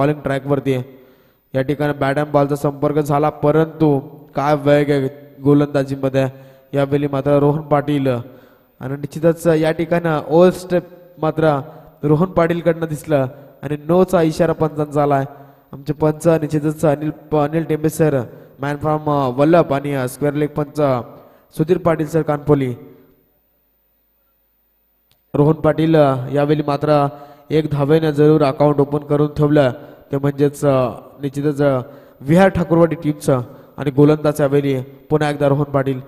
Bowling ट्रॅकवरती या ठिकाणी bat and बॉलचा संपर्क झाला परंतु काय वेग आहे गोलंदाजीमध्ये? यावेळी मात्र रोहन पाटील आणि निश्चितच या ठिकाणी ओल स्टेप मात्र रोहन पाटीलकडनं दिसलं आणि नोचा इशारा पंचांचा आलाय आमचे पंच निश्चितच Anil Anil Tembe sir man from Vallabh आणि स्क्वेअर लेग पंच सुधीर पाटील सर कानपोली रोहन पाटील यावेळी मात्र एक धावेनं जरूर अकाउंट ओपन करून ठेवलं. ते म्हणजेच निश्चितच विहार ठाकूरवाडी टीमचं आणि गोलंदाज यावेळी पुन्हा एकदा रोहन पाटील.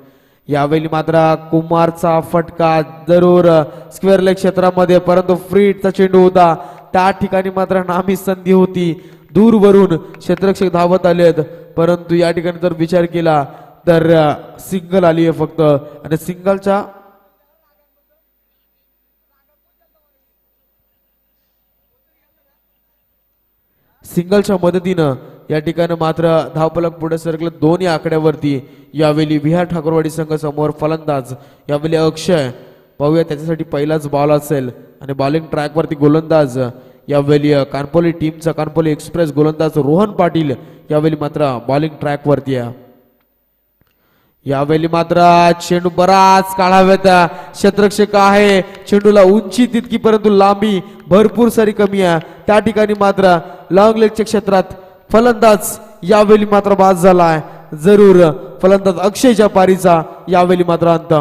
यावेळी मात्र कुमारचा फटका जरूर स्क्वेअर लेग क्षेत्रामध्ये परंतु फ्रीटचा चेंडू होता. त्या ठिकाणी मात्र नामी संधी होती. दूरवरून क्षेत्रक्षक धावत आलेत. परंतु या ठिकाणी जर विचार केला तर सिंगल आली आहे फक्त. आणि सिंगलच्या सिंगलच्या मदतीनं या ठिकाणी मात्र धावपलक पुढे सरकलं. दोन्ही आकड्यावरती यावेळी विहार ठाकूरवाडी संघ समोर फलंदाज यावेळी अक्षय. पाहूया त्याच्यासाठी पहिलाच बॉल असेल आणि बॉलिंग ट्रॅकवरती गोलंदाज यावेळी कानपोली टीमचा कानपोली एक्सप्रेस गोलंदाज रोहन पाटील यावेळी मात्र बॉलिंग ट्रॅकवरती आहे. यावेळी मात्र चेंडू बराच काढाव्यात क्षेत्रक्षक आहे. चेंडूला उंची तितकी परंतु लांबी भरपूर सारी कमी आहे. त्या ठिकाणी मात्र लॉंग लेगच्या क्षेत्रात फलंदाज यावेळी मात्र बाद झालाय. जरूर फलंदाज अक्षयच्या पारीचा यावेळी मात्र अंत.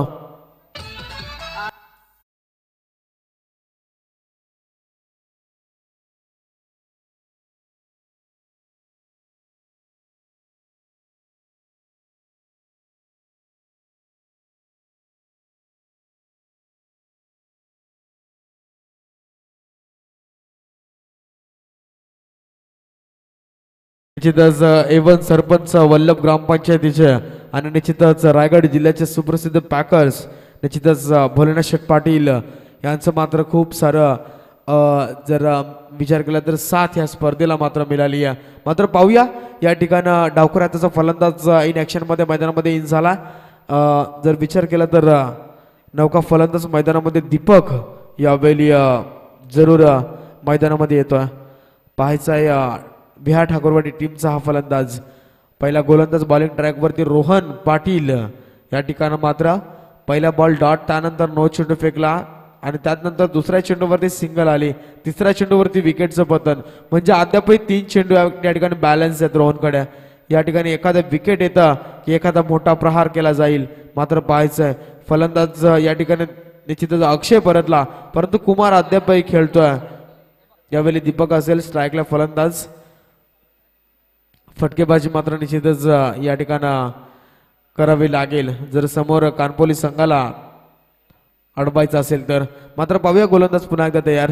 निश्चितच एवन सरपंच वल्लभ ग्रामपंचायतीचे आणि निश्चितच रायगड जिल्ह्याचे सुप्रसिद्ध पॅकर्स निश्चितच भोलेनाथ शेठ पाटील यांचं मात्र खूप सारं जर विचार केला तर साथ या स्पर्धेला मात्र मिळाली आहे. मात्र पाहूया या ठिकाणं डावकर त्याचा फलंदाज इन ॲक्शनमध्ये मैदानामध्ये इन झाला. जर विचार केला तर नौका फलंदाज मैदानामध्ये दीपक यावेळी जरूर मैदानामध्ये येतो आहे पाहायचा आहे बिहार ठाकूरवाडी टीमचा हा फलंदाज. पहिला गोलंदाज बॉलिंग ट्रॅकवरती रोहन पाटील. या ठिकाणं मात्र पहिला बॉल डॉट त्यानंतर नो चेंडू फेकला आणि त्यानंतर दुसऱ्या चेंडूवरती सिंगल आली. तिसऱ्या चेंडूवरती विकेटचं पतन. म्हणजे अद्यापही तीन चेंडू या या ठिकाणी बॅलन्स आहेत रोहनकडे. या ठिकाणी एखादं विकेट येतं की एखादा मोठा प्रहार केला जाईल. मात्र पाहायचं आहे. फलंदाज या ठिकाणी निश्चितच अक्षय परतला. परंतु कुमार अद्यापही खेळतोय. यावेळी दीपक असेल स्ट्राईकला फलंदाज फटकेबाजी मात्र निश्चितच या ठिकाणं करावी लागेल. जर समोर कानपोली संघाला अडवायचं असेल तर. मात्र पाहूया गोलंदाज पुन्हा एकदा तयार.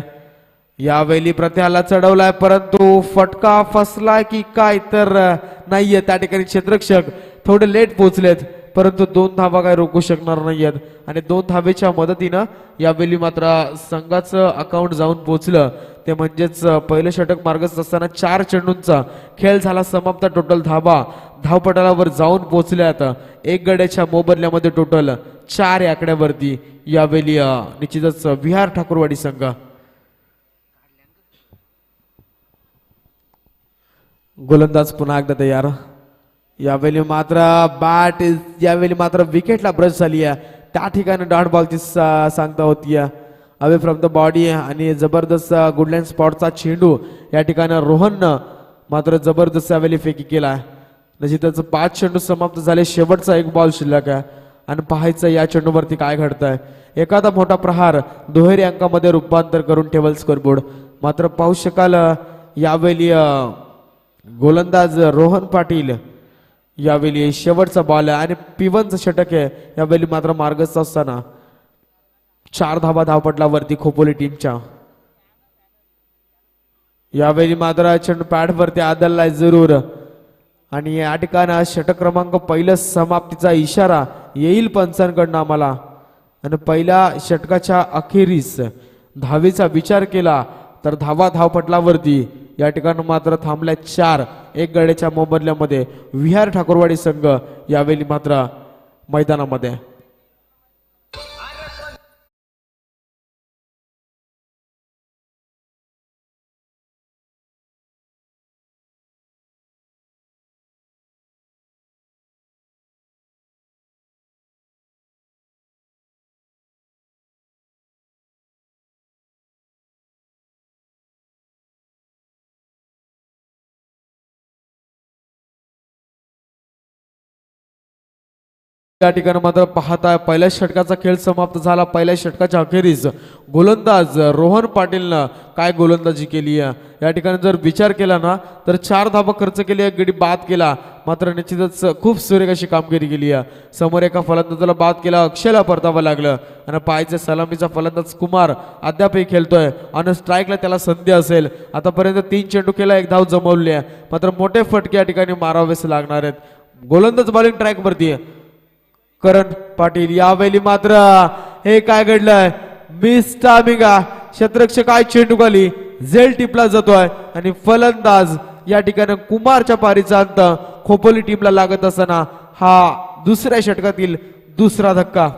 यावेळी प्रत्याला चढवलाय परंतु फटका फसलाय की काय तर नाहीये. त्या ठिकाणी क्षेत्रक्षक थोडे लेट पोहोचलेत. परंतु दोन धावा काय रोखू शकणार नाही आहेत आणि दोन धावेच्या मदतीनं यावेळी मात्र संघाचं अकाउंट जाऊन पोचलं. ते म्हणजेच पहिलं षटक मार्गस्थ असताना चार चेंडूंचा खेळ झाला समाप्त टोटल धावा. धावपटालावर जाऊन पोचल्यात. एक गड्याच्या मोबदल्यामध्ये टोटल चार आकड्यावरती यावेळी निश्चितच विहार ठाकूरवाडी संघ. गोलंदाज पुन्हा एकदा तयार. यावेळी मात्र बॅट यावेळी मात्र विकेटला ब्रश झाली आहे. त्या ठिकाणी डॉट बॉलची सा- सांगता होती अवे फ्रॉम द बॉडी आणि जबरदस्त गुडलँड स्पॉटचा चेंडू या ठिकाणी रोहननं मात्र जबरदस्त यावेळी फेकी केला त्याचं पाच चेंडू समाप्त झाले. शेवटचा एक बॉल शिल्लक आहे. आणि पाहायचं या चेंडूवरती काय घडतंय. एखादा मोठा प्रहार दुहेरी अंकामध्ये रूपांतर करून ठेवल स्कोरबोर्ड मात्र पाहू शकाल यावेळी गोलंदाज रोहन पाटील यावेळी शेवटचा बॉल आहे आणि पिवनचं षटक आहे. यावेळी मात्र मार्गस्थ असताना चार धावा धावपटलावरती खोपोली टीमच्या यावेळी मात्र चेंडू पॅडवरती आदललाय जरूर. आणि या ठिकाणी षटक क्रमांक पहिलं समाप्तीचा इशारा येईल पंचांकडनं आम्हाला. आणि पहिल्या षटकाच्या अखेरीस धावेचा विचार केला तर धावा धावपटलावरती या ठिकाणी मात्र थांबल्या चार एक गड्याच्या मोबदल्यामध्ये विहार ठाकूरवाडी संघ यावेळी मात्र मैदानामध्ये या ठिकाणी मात्र पाहताय पहिल्या षटकाचा खेळ समाप्त झाला. पहिल्या षटकाच्या अखेरीस गोलंदाज रोहन पाटीलनं काय गोलंदाजी केली आहे? या ठिकाणी जर विचार केला ना तर चार धाबा खर्च केली आहे गडी बाद केला. मात्र निश्चितच खूप सुरेख अशी कामगिरी केली आहे. समोर एका फलंदाजाला बाद केला अक्षयला परतावं लागलं. आणि पायचे सलामीचा फलंदाज कुमार अद्यापही खेळतोय. आणि स्ट्राईकला त्याला संधी असेल. आतापर्यंत तीन चेंडू केला एक धाव जमवली आहे. मात्र मोठे फटके या ठिकाणी मारावेच लागणार आहेत. गोलंदाज बॉलिंग ट्रॅकवरती आहे. करण पाटील यावेळी मात्र हे काय घडलंय? मिस टामिंगा क्षेत्रक्ष काय चेंडू खाली झेल टिपला जातोय आणि फलंदाज या ठिकाणी कुमारच्या पारीचा अंत खोपोली टीमला लागत असताना हा दुसऱ्या षटकातील दुसरा धक्का.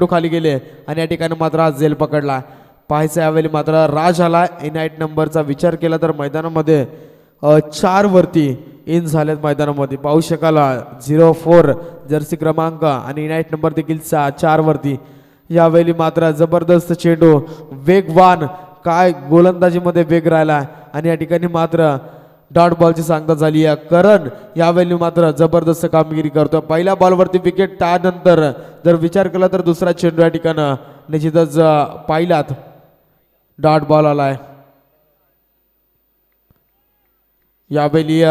चेंडू खाली गेले आणि या ठिकाणी मात्र आज झेल पकडला. पाहायचं यावेळी मात्र राज आला. इनाईट नंबरचा विचार केला तर मैदानामध्ये चार वरती इन झालेत मैदानामध्ये. पाहू शकाल झिरो फोर जर्सी क्रमांक आणि इनाईट नंबर देखील चा चार वरती. यावेळी मात्र जबरदस्त चेंडू वेगवान काय गोलंदाजीमध्ये वेग राहिला. आणि या ठिकाणी मात्र डॉट बॉलची सांगता झाली आहे. करण यावेळी मात्र जबरदस्त कामगिरी करतो पहिल्या बॉलवरती विकेट त्यानंतर जर विचार केला तर दुसरा चेंडू या ठिकाणं निश्चितच पाहिलात. डॉट बॉल आलाय. यावेळी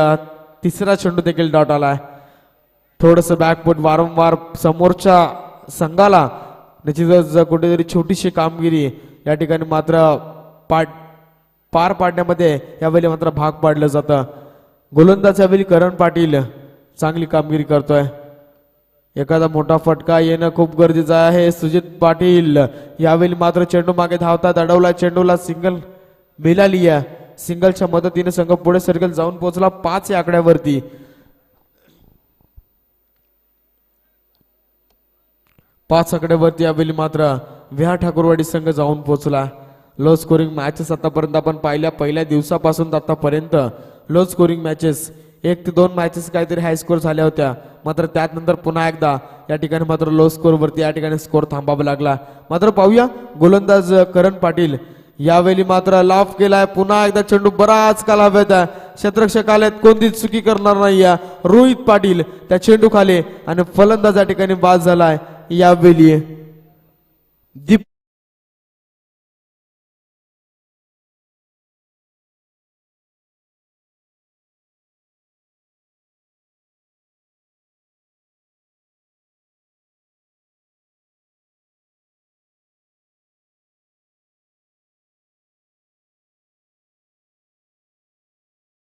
तिसरा चेंडू देखील डॉट आलाय. थोडंसं बॅकपुट वारंवार समोरच्या संघाला निश्चितच कुठेतरी छोटीशी कामगिरी या ठिकाणी मात्र पाठ पार पाडण्यामध्ये यावेळी मात्र भाग पाडलं जातं. गोलंदाज यावेळी करण पाटील चांगली कामगिरी करतोय. एखादा मोठा फटका येणं खूप गरजेचं आहे. सुजित पाटील यावेळी मात्र चेंडू मागे धावतात. अडवला चेंडूला सिंगल मिळाली आहे सिंगलच्या मदतीने संघ पुढे सर्कल जाऊन पोहोचला पाच या आकड्यावरती. पाच आकड्यावरती यावेळी मात्र विहार ठाकूरवाडी संघ जाऊन पोहोचला. लो स्कोरिंग मॅचेस आतापर्यंत आपण पाहिल्या. पहिल्या दिवसापासून आतापर्यंत लो स्कोरिंग मॅचेस एक ते दोन मॅचेस काहीतरी हाय स्कोर झाल्या होत्या. मात्र त्यानंतर पुन्हा एकदा या ठिकाणी मात्र लो स्कोरवरती या ठिकाणी स्कोर थांबावा लागला. मात्र पाहूया गोलंदाज करण पाटील. यावेळी मात्र लाफ केलाय. पुन्हा एकदा चेंडू बराच काल हवेत आहे. क्षेत्ररक्षक आलेत. कोणतीच चुकी करणार नाही या रोहित पाटील त्या चेंडू खाले आणि फलंदाज या ठिकाणी बाद झालाय. यावेळी दीप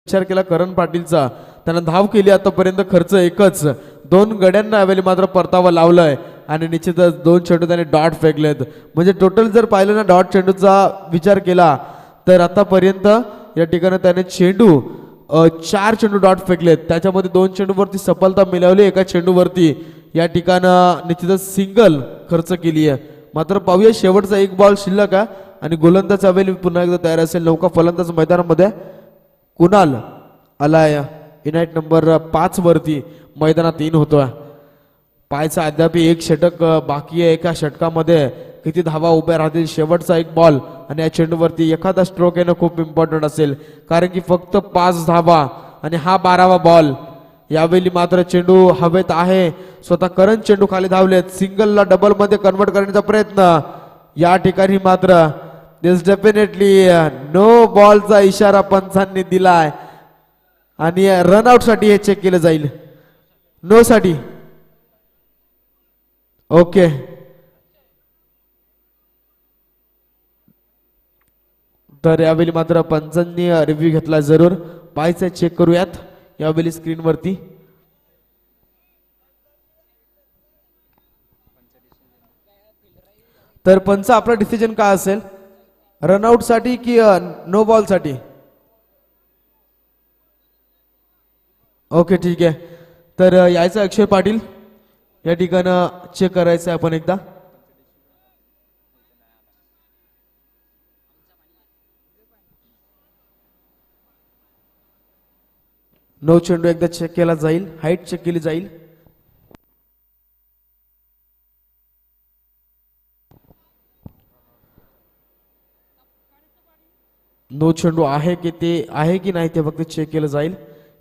विचार केला करण पाटीलचा. त्यानं धाव केली आतापर्यंत खर्च एकच. दोन गड्यांना यावेळी मात्र परतावा लावलाय. आणि निश्चितच दोन चेंडू त्याने डॉट फेकलेत. म्हणजे टोटल जर पाहिलं ना डॉट चेंडूचा विचार केला तर आतापर्यंत या ठिकाणी त्याने चेंडू चार चेंडू डॉट फेकलेत. त्याच्यामध्ये दोन चेंडूवरती सफलता मिळवली एका चेंडूवरती. या ठिकाणं निश्चितच सिंगल खर्च केली आहे. मात्र पाहूया शेवटचा एक बॉल शिल्लक आहे. आणि गोलंदाज यावेळी पुन्हा एकदा तयार असेल. नौका फलंदाज मैदानामध्ये. कुणाल आलाय? युनाईट नंबर पाच वरती मैदानात इन होतोय. पायचा अद्याप एक षटक बाकी आहे एका षटकामध्ये. किती धावा उभ्या राहतील? शेवटचा एक बॉल आणि या चेंडूवरती एखादा स्ट्रोक येणं खूप इम्पॉर्टंट असेल. कारण की फक्त पाच धावा आणि हा बारावा बॉल यावेळी मात्र चेंडू हवेत आहे. स्वतः करण चेंडू खाली धावलेत. सिंगलला डबलमध्ये कन्वर्ट करण्याचा प्रयत्न. या ठिकाणी मात्र दिस डेफिनेटली नो बॉलचा इशारा पंचांनी दिलाय. आणि रनआउटसाठी हे चेक केलं जाईल. नो साठी. ओके तर यावेळी मात्र पंचांनी रिव्ह्यू घेतला जरूर. पाहायचं चेक करूयात. यावेळी स्क्रीनवरती तर पंच आपला डिसिजन काय असेल? रनआउटसाठी की नो बॉलसाठी ओके ठीक आहे. तर यायचं अक्षय पाटील. या ठिकाणं चेक करायचं आपण एकदा. नऊ चेंडू एकदा चेक केला जाईल. हाईट चेक केली जाईल. नो चेंडू आहे की ते आहे की नाही ते फक्त चेक केलं जाईल.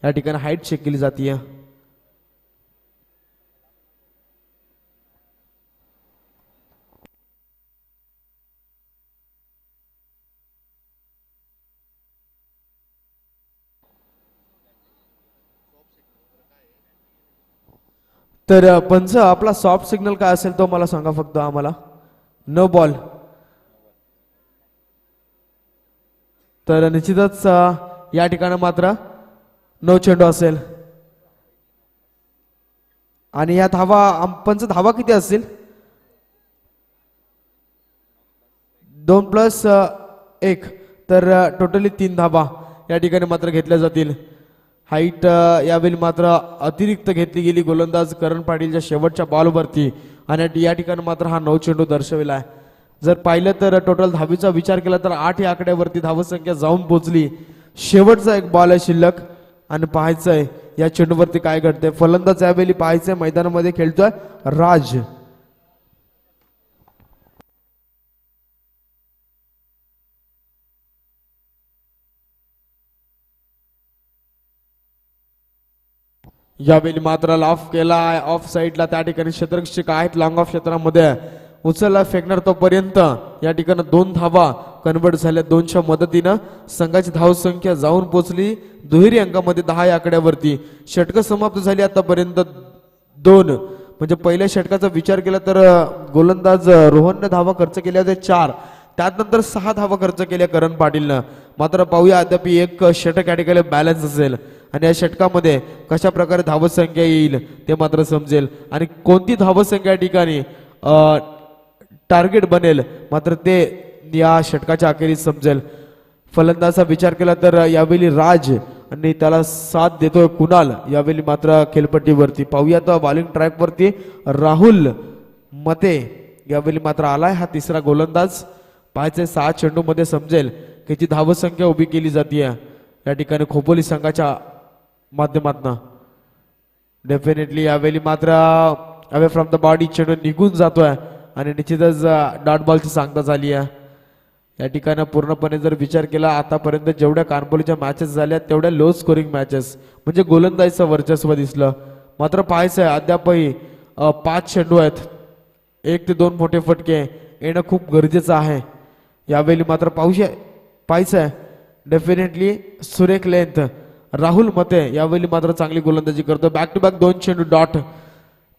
या ठिकाणी हाईट चेक केली जाते. तर पंच आपला सॉफ्ट सिग्नल काय असेल तो मला सांगा फक्त आम्हाला. नो बॉल तर निश्चितच या ठिकाणी मात्र नऊ चेंडू असेल. आणि या धावा आम- पंच धावा किती असतील? दोन प्लस एक. तर टोटली तीन धावा या ठिकाणी मात्र घेतल्या जातील. हाईट यावेळी मात्र अतिरिक्त घेतली गेली. गोलंदाज करण पाटीलच्या शेवटच्या बॉलवरती आणि या ठिकाणी मात्र हा नऊ चेंडू दर्शविला आहे जर पाहिलं तर टोटल धावीचा विचार केला तर आठ या आकड्यावरती धावसंख्या जाऊन पोहोचली शेवटचा एक बॉल आहे शिल्लक. आणि पाहायचं आहे या चेंडूवरती काय घडतंय? फलंदाज यावेळी पाहायचंय मैदानामध्ये खेळतोय राज. यावेळी मात्र ऑफ केला ऑफ साईडला त्या ठिकाणी क्षेत्ररक्षक आहेत लॉंग ऑफ क्षेत्रामध्ये. उचलला फेकणार तोपर्यंत या ठिकाणी दोन धावा कन्वर्ट झाल्या. दोनच्या मदतीनं संघाची धावसंख्या जाऊन पोचली. दुहेरी अंकामध्ये दहा या आकड्यावरती. षटकं समाप्त झाली आतापर्यंत दोन. म्हणजे पहिल्या षटकाचा विचार केला तर गोलंदाज रोहननं धावा खर्च केल्या होत्या चार. त्यानंतर सहा धावा खर्च केल्या करण पाटीलनं. मात्र पाहूया अद्याप एक षटक या ठिकाणी बॅलन्स असेल. आणि या षटकामध्ये कशा प्रकारे धावसंख्या येईल ते मात्र समजेल. आणि कोणती धावसंख्या या ठिकाणी टार्गेट बनेल. मात्र ते या षटकाच्या अखेरीस समजेल. फलंदाचा विचार केला तर यावेळी राज आणि त्याला साथ देतोय कुणाल. यावेळी मात्र खेळपट्टीवरती पाहूया तो बॉलिंग ट्रॅकवरती राहुल मते. यावेळी मात्र आलाय हा तिसरा गोलंदाज. पाहायचे सहा चेंडूमध्ये समजेल. की जी धावसंख्या उभी केली जाते या ठिकाणी खोपोली संघाच्या माध्यमातनं. डेफिनेटली यावेळी मात्र अवे फ्रॉम द बॉडी चेंडू निघून जातोय. आणि निश्चितच डॉट बॉलची सांगता झाली आहे. या ठिकाणी पूर्णपणे जर विचार केला आतापर्यंत जेवढ्या कानपोलीच्या मॅचेस झाल्या तेवढ्या लो स्कोरिंग मॅचेस म्हणजे गोलंदाजीचं वर्चस्व दिसलं. मात्र पाहायचं आहे अद्यापही पाच चेंडू आहेत. एक ते दोन मोठे फटके येणं खूप गरजेचं आहे. यावेळी मात्र पाहूया पाहायचं आहे. डेफिनेटली सुरेख लेंथ राहुल मते यावेळी मात्र चांगली गोलंदाजी करतो. बॅक टू बॅक दोन चेंडू डॉट.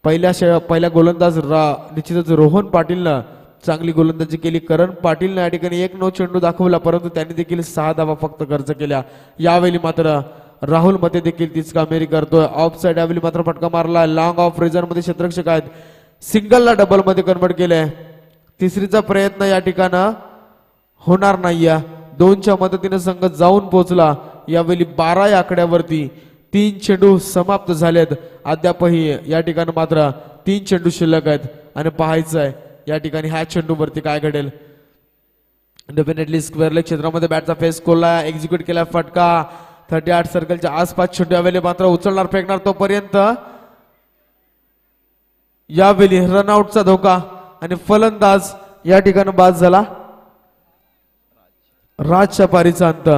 पहिल्या श पहिल्या गोलंदाज रा निश्चितच रोहन पाटीलनं चांगली गोलंदाजी केली. करण पाटीलनं या ठिकाणी एक नऊ चेंडू दाखवला परंतु त्यांनी देखील सहा धावा फक्त खर्च केल्या. यावेळी मात्र राहुलमध्ये देखील तीच कामगिरी करतोय. ऑफ साईड यावेळी मात्र फटका मारला. लॉंग ऑफ रेझरमध्ये क्षेत्रक्षक आहेत सिंगलला डबलमध्ये कन्वर्ट केलंय. तिसरीचा प्रयत्न या ठिकाणं होणार नाहीये. दोनच्या मदतीनं संघ जाऊन पोहोचला. यावेळी बारा या आकड्यावरती तीन चेंडू समाप्त झालेत. अद्यापही या ठिकाणी मात्र तीन चेंडू शिल्लक आहेत आणि पाहायचं आहे या ठिकाणी ह्या चेंडूवरती काय घडेल. डेफिनेटली स्क्वेअर लेग क्षेत्रामध्ये बॅटचा फेस कोलला एक्झिक्यूट केला फटका. थर्टी आठ सर्कलच्या आसपास चेंडू यावेळी मात्र उचलणार फेकणार तोपर्यंत यावेळी रनआउटचा धोका आणि फलंदाज या ठिकाणी बाद झाला. राज शपारीचा अंत.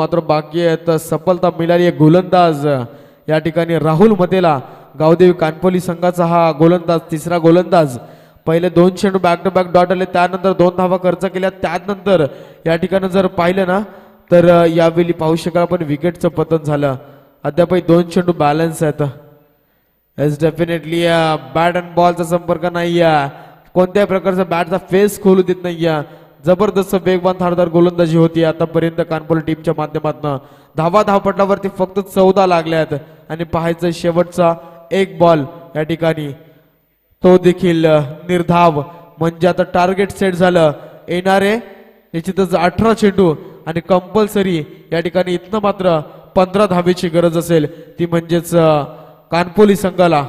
मात्र बाकी आहेत. सफलता मिळाली आहे गोलंदाज. या ठिकाणी राहुल मतेला गावदेवी कानपोली संघाचा हा गोलंदाज तिसरा गोलंदाज. पहिले दोन चेंडू बॅक टू बॅक डॉट आले त्यानंतर दोन धावा खर्च केल्या. त्यानंतर या ठिकाणी जर पाहिलं ना तर यावेळी पाहू शकाल पण विकेटचं पतन झालं. अद्यापही दोन चेंडू बॅलन्स आहेत. एस डेफिनेटली बॅट अँड बॉलचा संपर्क नाही कोणत्याही प्रकारचा बॅटचा फेस खोलू देत नाही जबरदस्त वेगवान धारदार गोलंदाजी होती. आतापर्यंत कानपूर टीमच्या माध्यमातून धावा धावपटावरती फक्त चौदा लागल्यात आणि पाहायचं शेवटचा एक बॉल या ठिकाणी. तो देखील निर्धाव. म्हणजे आता टार्गेट सेट झालं. येणारे निश्चितच अठरा चेंडू आणि कंपल्सरी या ठिकाणी इथनं मात्र पंधरा धावेची गरज असेल. ती म्हणजेच कानपोली संघाला.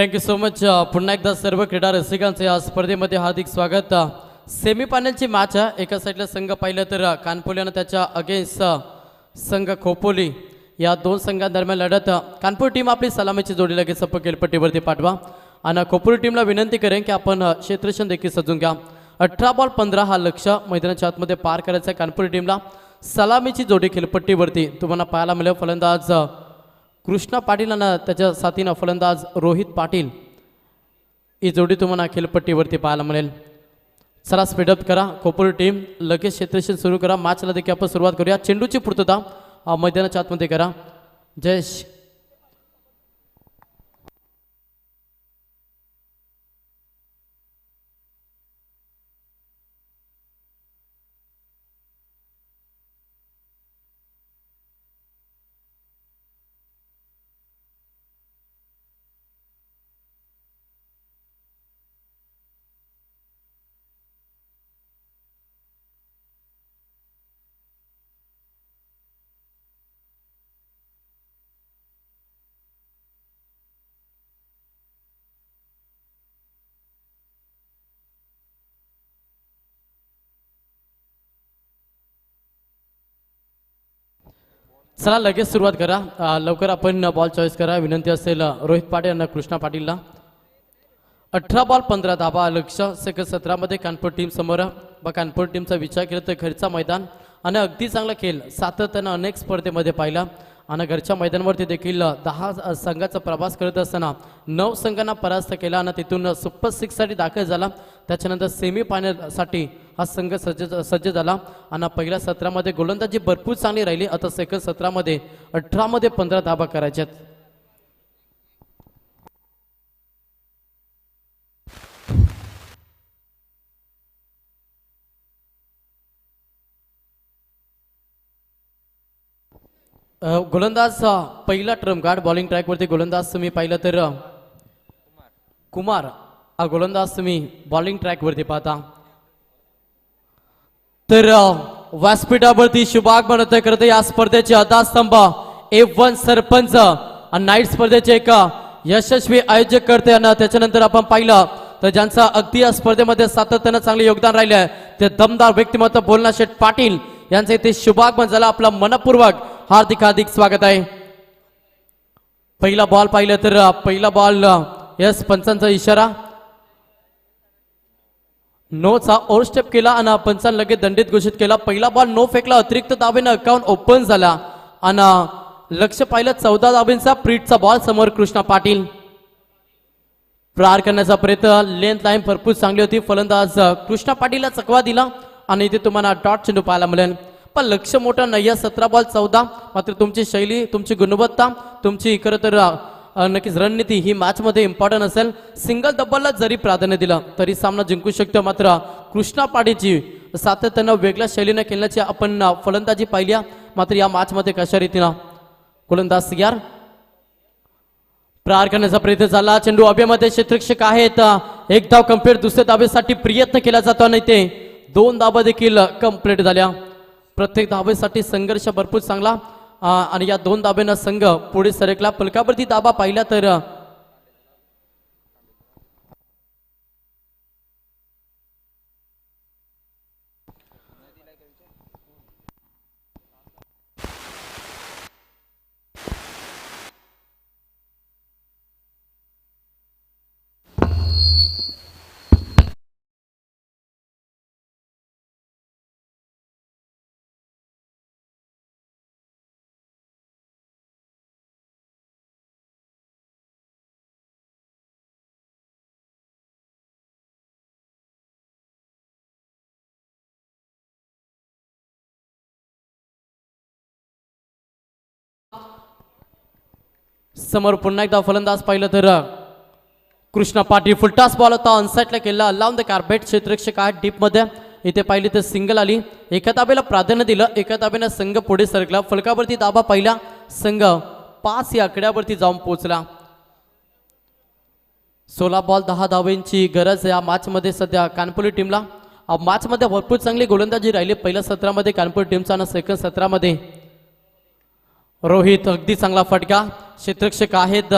थँक्यू सो मच पुन्हा एकदा सर्व क्रीडा रसिकांचं या स्पर्धेमध्ये हार्दिक स्वागत. सेमीफायनलची मॅच आहे एका साईडला संघ पाहिलं तर uh, अ, कानपोली आणि त्याच्या अगेन्स्ट uh, संघ खोपोली. या दोन संघांदरम्यान लढत uh, कानपूर टीम आपली सलामीची जोडी लगेच सप्प केलपट्टीवरती पाठवा. आणि खोपोली टीमला विनंती करेन की आपण क्षेत्रक्षण देखील सजून घ्या. अठरा बॉल पंधरा हा लक्ष मैदानाच्या आतमध्ये पार करायचा आहे कानपूर टीमला सलामीची जोडी खेळपट्टीवरती. तुम्हाला पाहायला मिळेल फलंदाज कृष्णा पाटील आणि त्याच्या साथीनं फलंदाज रोहित पाटील ही जोडी तुम्हाला खेळपट्टीवरती पाहायला मिळेल चला स्पीडअप करा कोपर टीम लगेच क्षेत्रक्षण सुरू करा मॅचला देखील आपण सुरुवात करूया चेंडूची पूर्तता मैदानाच्या आतमध्ये करा जयश चला लगेच सुरुवात करा. लवकर आपण बॉल चॉईस करा. विनंती असेल रोहित पाटील यांना कृष्णा पाटीलला. अठरा बॉल पंधरा धाबा लक्ष. सेकंड सतरामध्ये कानपूर टीम समोर. व कानपूर टीमचा विचार केला तर घरचा मैदान. आणि अगदी चांगला खेळ. सातत्यानं अनेक स्पर्धेमध्ये पाहिला. आणि घरच्या मैदानावरती देखील दहा संघाचा प्रवास करत असताना नऊ संघांना परास्त केला आणि तिथून सुपर सिक्ससाठी दाखल झाला. त्याच्यानंतर सेमी फायनलसाठी हा संघ सज्ज सज्ज झाला. आणि पहिल्या सत्रामध्ये गोलंदाजी भरपूर चांगली राहिली. आता सेकंड सत्रामध्ये अठरामध्ये पंधरा धाबा करायच्यात. गोलंदाज पहिला ट्रम गार्ड बॉलिंग ट्रॅकवरती गोलंदाज तुम्ही पाहिलं तर कुमार हा गोलंदाज तुम्ही बॉलिंग ट्रॅकवरती पाहता. तर व्यासपीठावरती शुभागमन करत या स्पर्धेचे अदास्तंभ ए वन सरपंच आणि नाईट स्पर्धेचे एक यशस्वी आयोजक करते. आणि त्याच्यानंतर आपण पाहिलं तर ज्यांचं अगदी या स्पर्धेमध्ये सातत्यानं चांगले योगदान राहिलं आहे ते दमदार व्यक्तिमत्व बोलना शेठ पाटील यांचं इथे शुभागमन झालं. आपलं मनपूर्वक हार्दिक हार्दिक स्वागत आहे. पहिला बॉल पाहिलं तर पहिला बॉल यस पंचांचा इशारा. नोचा ओव्हर स्टेप केला आणि पंचान लगेच दंडित घोषित केला. पहिला बॉल नो फेकला. अतिरिक्त दाबेनं अकाउंट ओपन झाला. आणि लक्ष पाहिलं चौदा दाबेंचा प्रीटचा बॉल समोर कृष्णा पाटील. प्रहार करण्याचा प्रयत्न. लेंथ लाईन भरपूर चांगली होती. फलंदाज कृष्णा पाटीलला चकवा दिला. आणि इथे तुम्हाला डॉट चेंडू पाहायला मिळेल. पण लक्ष मोठं नाही आहे. सतरा बॉल चौदा. मात्र तुमची शैली तुमची गुणवत्ता तुमची खरं तर नक्कीच रणनीती ही मॅचमध्ये इम्पॉर्टंट असेल. सिंगल डबलला जरी प्राधान्य दिलं तरी सामना जिंकू शकतो मात्र कृष्णा पाटीलची सातत्यानं वेगळ्या शैलीनं खेळण्याची आपण फलंदाजी पाहिली मात्र या मॅचमध्ये कशा रीतीनं? गोलंदाज यार प्रहार करण्याचा प्रयत्न झाला. चेंडू अभ्यामध्ये क्षेत्रक्षक आहेत. एक धाव कंपेअर दुसऱ्या धावेसाठी प्रयत्न केला जातो आणि ते दोन धाबा देखील कंप्लीट झाल्या. प्रत्येक धावेसाठी संघर्ष भरपूर चांगला. आणि या दोन धाब्यानं संघ पुढे सरकला. पलकावरती दाबा पाहिला तर समोर पुन्हा एकदा फलंदाज पाहिलं तर कृष्णा पाटील फुलटास बॉल होता. अनसाईटला केला. लावून द कार्पेट क्षेत्रक्षक आहे. डीपमध्ये इथे पाहिली तर सिंगल आली. एका ताब्याला प्राधान्य दिलं. एका ताब्यानं संघ पुढे सरकला. फलकावरती दाबा पाहिला. संघ पाच या आकड्यावरती जाऊन पोहोचला. सोळा बॉल दहा धावेंची गरज या मॅचमध्ये सध्या कानपुरी टीमला मॅचमध्ये भरपूर चांगली गोलंदाजी राहिली. पहिल्या सत्रामध्ये कानपूर टीमचा आणि सेकंड सत्रामध्ये. रोहित अगदी चांगला फटका. क्षेत्रक्षक आहेत.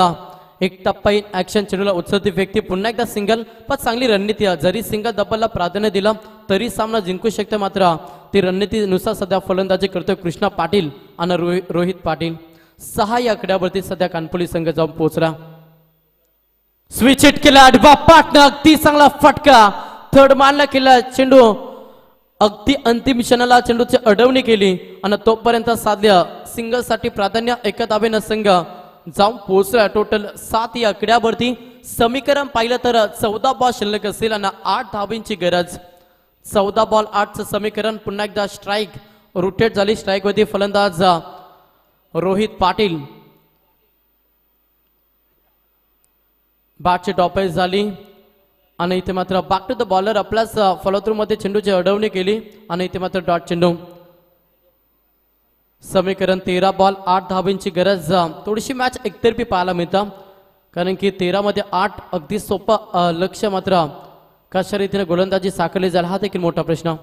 एक टप्पा ॲक्शन चेंडूला उचलती व्यक्ती. पुन्हा एकदा सिंगल पण चांगली रणनीती. आहे. जरी सिंगल डबलला प्राधान्य दिलं तरी सामना जिंकू शकते मात्र. ती रणनीतीनुसार सध्या फलंदाजी करतोय कृष्णा पाटील आणि रोहि- रोहित पाटील. सहा या आकड्यावरती सध्या कानपोली संघ जाऊन पोहोचला. स्विच हिट केला. अडबा पाटणं अगदी चांगला फटका. थर्ड मानला केला चेंडू. अगदी अंतिम क्षणाला चेंडूची अडवणी केली आणि तोपर्यंत साध्या सिंगलसाठी प्राधान्य एका दाबेनं संघ जाऊन पोहोचला टोटल सात या आकड्यावरती. समीकरण पाहिलं तर चौदा बॉल शिल्लक असेल आणि आठ धाबींची गरज. चौदा बॉल आठचं समीकरण पुन्हा एकदा स्ट्राईक रोटेट झाली स्ट्राईक वरती फलंदाज रोहित पाटील. बॅटची टॉपेज झाली. आणि इथे मात्र बॅक टू द बॉलर आपल्याच फॉलोथ्रूमध्ये चेंडूची अडवणी केली. आणि इथे मात्र डॉट चेंडू. समीकरण तेरा बॉल आठ धाबींची गरज थोडीशी मॅच एकतर्फी पाहायला मिळतं. कारण की तेरामध्ये आठ अगदी सोपं लक्ष मात्र कशा रीतीने गोलंदाजी साकारली जाईल हा देखील मोठा प्रश्न.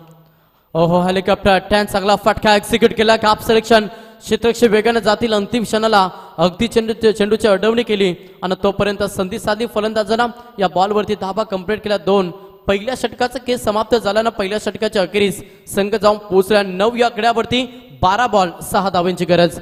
ओहो हेलिकॉप्टर टॅन चांगला फटका एक्झिक्यूट केला. काप सिलेक्शन क्षेत्रक्ष वेगाने जातील. अंतिम क्षणाला अगदी चेंडू चेंडूची अडवणी केली. आणि तोपर्यंत संधी साधी फलंदाजांना या बॉलवरती धाबा कंप्लीट केला दोन. पहिल्या षटकाचा केस समाप्त झाल्यानं पहिल्या षटकाच्या अखेरीस संघ जाऊन पोहोचल्या नऊ या आकड्यावरती बारा बॉल सहा धावांची गरज.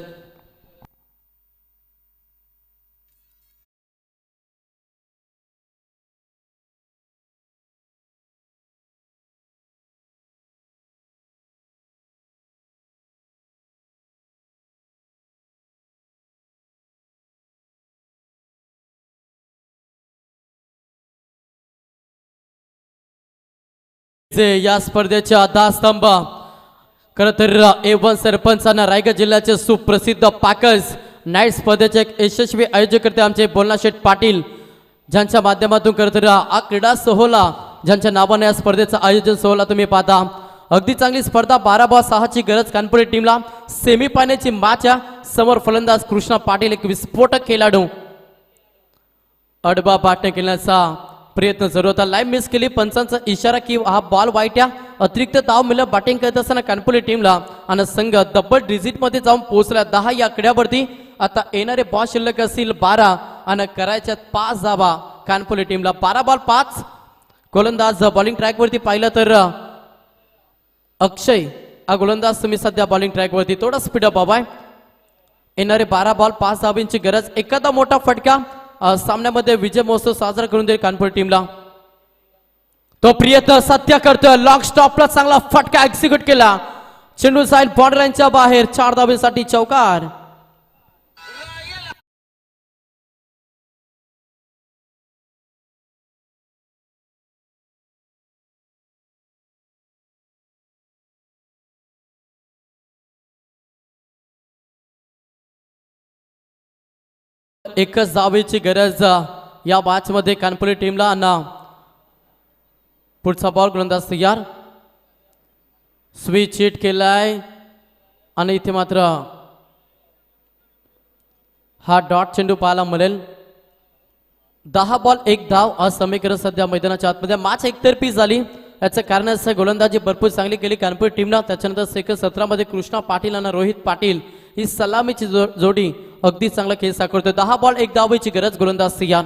जे या स्पर्धेच्या आधारस्तंभ खरं तर ए वन सरपंचांना रायगड जिल्ह्याचे सुप्रसिद्ध पाकज नाईट स्पर्धेचे एक यशस्वी आयोजक करते आमचे बोलना शेठ पाटील ज्यांच्या माध्यमातून खरं तर हा क्रीडा सोहळा ज्यांच्या नावाने या स्पर्धेचं आयोजन सोहळा तुम्ही पाहता. अगदी चांगली स्पर्धा बारा बा सहाची गरज कानपुरी टीमला सेमी माच्या मॅच समोर फलंदाज कृष्णा पाटील एक विस्फोटक खेळाडू. अडबा पाटणे खेळण्याचा प्रयत्न जरूर होता लाईव्ह मिस केली. पंचांचा इशारा की हा बॉल वाईट अतिरिक्त धाव मिळत बॅटिंग करत असताना कानपुली टीमला आणि संघ डबल डिजिटमध्ये जाऊन पोहोचला. दहा या आकड्यावरती आता येणारे बॉल शिल्लक असतील बारा आणि करायच्या पाच धावा कानपुली टीमला बारा बॉल पाच. गोलंदाज बॉलिंग ट्रॅकवरती पाहिलं तर अक्षय हा गोलंदाज तुम्ही सध्या बॉलिंग ट्रॅकवरती थोडा स्पीड अप हवाय येणारे बारा बॉल पाच धाबींची गरज. एखादा मोठा फटका. सामन्यामध्ये विजय महोत्सव साजरा करून देईल कानपूर टीमला तो प्रयत्न सत्य करतोय लॉक स्टॉपला चांगला फटका एक्झिक्यूट केला चेंडू साईल बॉर्डर बाहेर चार धाबींसाठी चौकार एकच जावेची गरज जा या मॅचमध्ये कानपुरी टीमला ना पुढचा बॉल गोलंदाज तयार. स्विच हिट केलाय. आणि इथे मात्र हा डॉट चेंडू पाहायला मिळेल. दहा बॉल एक धाव आज समीकरण सध्या मैदानाच्या आतमध्ये. मॅच एकतर्फी झाली. याचं कारण असं गोलंदाजी भरपूर चांगली केली कानपूर टीमला त्याच्यानंतर सेकंड सतरामध्ये कृष्णा पाटील आणि रोहित पाटील. ही सलामीची जो- जोडी अगदी चांगला खेळ साकारतोय. दहा बॉल एक धावेची गरज गोलंदाज सियान.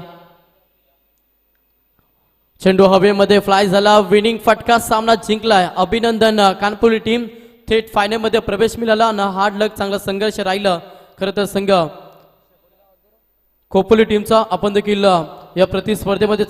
चेंडू हवेमध्ये फ्लाय झाला. विनिंग फटका सामना जिंकलाय. अभिनंदन कानपुरी टीम थेट फायनलमध्ये प्रवेश मिळाला आणि हार्ड लक चांगला संघर्ष राहिलं. खरं तर संघ कोपोली टीमचा आपण देखील या प्रतिस्पर्धेमध्ये